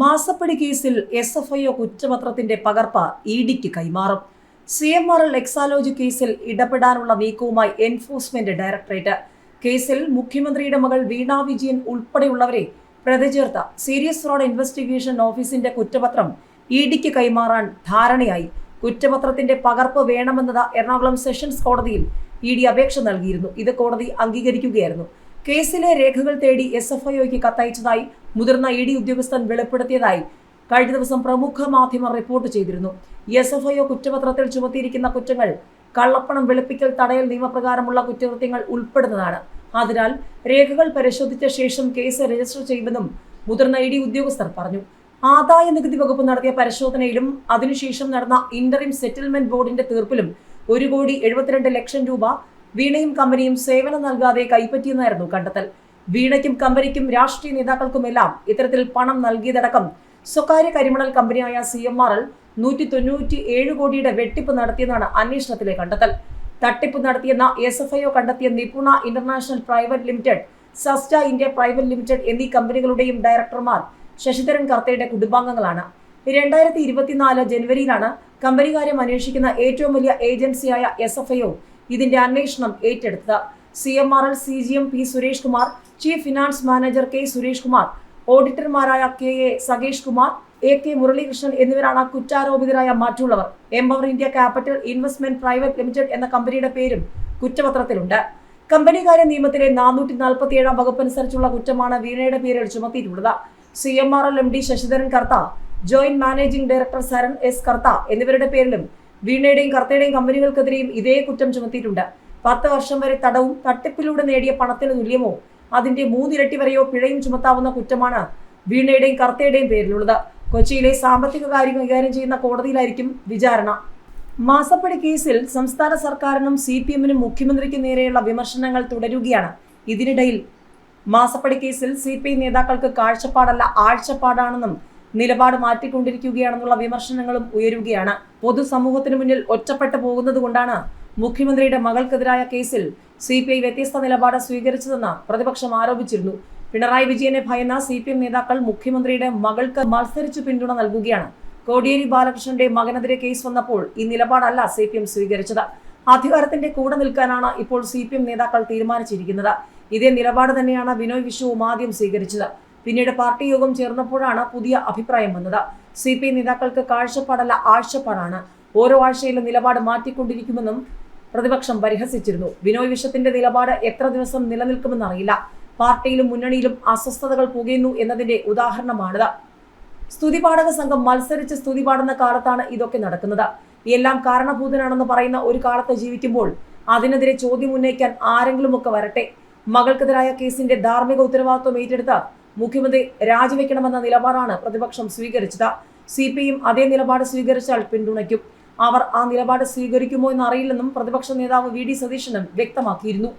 മാസപ്പടി കേസിൽ S F I O കുറ്റപത്രത്തിന്റെ പകർപ്പ് ഇ ഡിക്ക് കൈമാറും. C M R L Exalogic കേസിൽ ഇടപെടാനുള്ള നീക്കവുമായി എൻഫോഴ്സ്മെന്റ് ഡയറക്ടറേറ്റ്. കേസിൽ മുഖ്യമന്ത്രിയുടെ മകൾ വീണ വിജയൻ ഉൾപ്പെടെയുള്ളവരെ പ്രതി ചേർത്ത സീരിയസ് ഫ്രോഡ് ഇൻവെസ്റ്റിഗേഷൻ ഓഫീസിന്റെ കുറ്റപത്രം ഇ ഡിക്ക് കൈമാറാൻ ധാരണയായി. കുറ്റപത്രത്തിന്റെ പകർപ്പ് വേണമെന്നത് എറണാകുളം സെഷൻസ് കോടതിയിൽ ഇ ഡി അപേക്ഷ നൽകിയിരുന്നു. ഇത് കോടതി അംഗീകരിക്കുകയായിരുന്നു. കേസിലെ രേഖകൾ തേടി എസ് എഫ് ഐഒക്ക് കത്തയച്ചതായി മുതിർന്ന ഇ ഡി ഉദ്യോഗസ്ഥൻ വെളിപ്പെടുത്തിയതായി കഴിഞ്ഞ ദിവസം പ്രമുഖ മാധ്യമം റിപ്പോർട്ട് ചെയ്തിരുന്നു. എസ് എഫ് ഐഒ കുറ്റപത്രത്തിൽ ചുമത്തിയിരിക്കുന്ന കുറ്റങ്ങൾ കള്ളപ്പണം വെളുപ്പിക്കൽ തടയൽ നിയമപ്രകാരമുള്ള കുറ്റകൃത്യങ്ങൾ ഉൾപ്പെടുന്നതാണ്. അതിനാൽ രേഖകൾ പരിശോധിച്ച ശേഷം കേസ് രജിസ്റ്റർ ചെയ്യുമെന്നും മുതിർന്ന ഇ ഡി ഉദ്യോഗസ്ഥർ പറഞ്ഞു. ആദായ നികുതി വകുപ്പ് നടത്തിയ പരിശോധനയിലും അതിനുശേഷം നടന്ന ഇന്ററിം സെറ്റിൽമെന്റ് ബോർഡിന്റെ തീർപ്പിലും ഒരു കോടി എഴുപത്തിരണ്ട് ലക്ഷം രൂപ വീണയും കമ്പനിയും സേവനം നൽകാതെ കൈപ്പറ്റിയെന്നായിരുന്നു കണ്ടെത്തൽ. വീണയ്ക്കും കമ്പനിക്കും രാഷ്ട്രീയ നേതാക്കൾക്കുമെല്ലാം ഇത്തരത്തിൽ പണം നൽകിയതടക്കം സ്വകാര്യ കരിമണൽ കമ്പനിയായ സി എം ആർ എൽ നൂറ്റി തൊണ്ണൂറ്റി ഏഴ് കോടിയുടെ വെട്ടിപ്പ് നടത്തിയെന്നാണ് അന്വേഷണത്തിലെ കണ്ടെത്തൽ. തട്ടിപ്പ് നടത്തിയെന്ന എസ് എഫ് കണ്ടെത്തിയ Nipuna international private limited Sasta India private limited എന്നീ കമ്പനികളുടെയും ഡയറക്ടർമാർ ശശിധരൻ കർത്തയുടെ കുടുംബാംഗങ്ങളാണ്. രണ്ടായിരത്തി ഇരുപത്തിനാല് ജനുവരിയിലാണ് കമ്പനികാര്യം അന്വേഷിക്കുന്ന ഏറ്റവും വലിയ ഏജൻസിയായ എസ് എഫ് ഐ ഒ ഇതിന്റെ അന്വേഷണം ഏറ്റെടുത്തത്. C M R L C G M P Suresh Kumar chief finance manager K Suresh Kumar ഓഡിറ്റർമാരായ K A Sakesh Kumar A K Muralikrishnan എന്നിവരാണ് കുറ്റാരോപിതരായ മറ്റുള്ളവർ. Empower India capital investment private limited എന്ന കമ്പനിയുടെ പേരും കുറ്റപത്രത്തിലുണ്ട്. കമ്പനികാര്യ നിയമത്തിലെ നാനൂറ്റി നാൽപ്പത്തി ഏഴാം വകുപ്പ് അനുസരിച്ചുള്ള കുറ്റമാണ് വീണയുടെ പേരിൽ ചുമത്തിയിട്ടുള്ളത്. C M R L M D Sasidharan Kartha joint managing director Saran S Kartha എന്നിവരുടെ പേരിലും വീണയുടെയും കർത്തയുടെയും കമ്പനികൾക്കെതിരെയും ഇതേ കുറ്റം ചുമത്തിയിട്ടുണ്ട്. പത്ത് വർഷം വരെ തടവും തട്ടിപ്പിലൂടെ നേടിയ പണത്തിന് തുല്യമോ അതിന്റെ മൂന്നിരട്ടി വരെയോ പിഴയും ചുമത്താവുന്ന കുറ്റമാണ് വീണയുടെയും കർത്തയുടെയും പേരിലുള്ളത്. കൊച്ചിയിലെ സാമ്പത്തിക കാര്യം കൈകാര്യം ചെയ്യുന്ന കോടതിയിലായിരിക്കും വിചാരണ. മാസപ്പടി കേസിൽ സംസ്ഥാന സർക്കാരിനും സി പി എമ്മിനും മുഖ്യമന്ത്രിക്ക് നേരെയുള്ള വിമർശനങ്ങൾ തുടരുകയാണ്. ഇതിനിടയിൽ മാസപ്പടി കേസിൽ സി പി ഐ നേതാക്കൾക്ക് കാഴ്ചപ്പാടല്ല ആഴ്ചപ്പാടാണെന്നും നിലപാട് മാറ്റിക്കൊണ്ടിരിക്കുകയാണെന്നുള്ള വിമർശനങ്ങളും ഉയരുകയാണ്. പൊതുസമൂഹത്തിന് മുന്നിൽ ഒറ്റപ്പെട്ടു പോകുന്നത് മുഖ്യമന്ത്രിയുടെ മകൾക്കെതിരായ കേസിൽ സി പി ഐ വ്യത്യസ്ത നിലപാട് സ്വീകരിച്ചതെന്ന് പ്രതിപക്ഷം ആരോപിച്ചിരുന്നു. പിണറായി വിജയനെ ഭയന്ന സി പി എം നേതാക്കൾ മുഖ്യമന്ത്രിയുടെ മകൾക്ക് മത്സരിച്ചു പിന്തുണ നൽകുകയാണ്. കോടിയേരി ബാലകൃഷ്ണന്റെ മകനെതിരെ കേസ് വന്നപ്പോൾ ഈ നിലപാടല്ല സി പി എം സ്വീകരിച്ചത്. അധികാരത്തിന്റെ കൂടെ നിൽക്കാനാണ് ഇപ്പോൾ സി പി എം നേതാക്കൾ തീരുമാനിച്ചിരിക്കുന്നത്. ഇതേ നിലപാട് തന്നെയാണ് ബിനോയ് വിശ്വവും ആദ്യം സ്വീകരിച്ചത്. പിന്നീട് പാർട്ടി യോഗം ചേർന്നപ്പോഴാണ് പുതിയ അഭിപ്രായം വന്നത്. സി പി നേതാക്കൾക്ക് കാഴ്ചപ്പാടല്ല ആഴ്ചപ്പാടാണ്. ഓരോ ആഴ്ചയിലും നിലപാട് മാറ്റിക്കൊണ്ടിരിക്കുമെന്നും പ്രതിപക്ഷം പരിഹസിച്ചിരുന്നു. ബിനോയ് വിശ്വത്തിന്റെ നിലപാട് എത്ര ദിവസം നിലനിൽക്കുമെന്ന് അറിയില്ല. പാർട്ടിയിലും മുന്നണിയിലും അസ്വസ്ഥതകൾ പുകയുന്നു എന്നതിന്റെ ഉദാഹരണമാണിത്. സ്തുതിപാഠക സംഘം മത്സരിച്ച് സ്തുതി പാടുന്ന കാലത്താണ് ഇതൊക്കെ നടക്കുന്നത്. എല്ലാം കാരണഭൂതനാണെന്ന് പറയുന്ന ഒരു കാലത്ത് ജീവിക്കുമ്പോൾ അതിനെതിരെ ചോദ്യം ഉന്നയിക്കാൻ ആരെങ്കിലുമൊക്കെ വരട്ടെ. മകൾക്കെതിരായ കേസിന്റെ ധാർമ്മിക ഉത്തരവാദിത്വം ഏറ്റെടുത്ത് മുഖ്യമന്ത്രി രാജിവെക്കണമെന്ന നിലപാടാണ് പ്രതിപക്ഷം സ്വീകരിച്ചത്. സി പി എം അതേ നിലപാട് സ്വീകരിച്ചാൽ പിന്തുണയ്ക്കും. അവർ ആ നിലപാട് സ്വീകരിക്കുമോ എന്നറിയില്ലെന്നും പ്രതിപക്ഷ നേതാവ് വി ഡി സതീശനും വ്യക്തമാക്കിയിരുന്നു.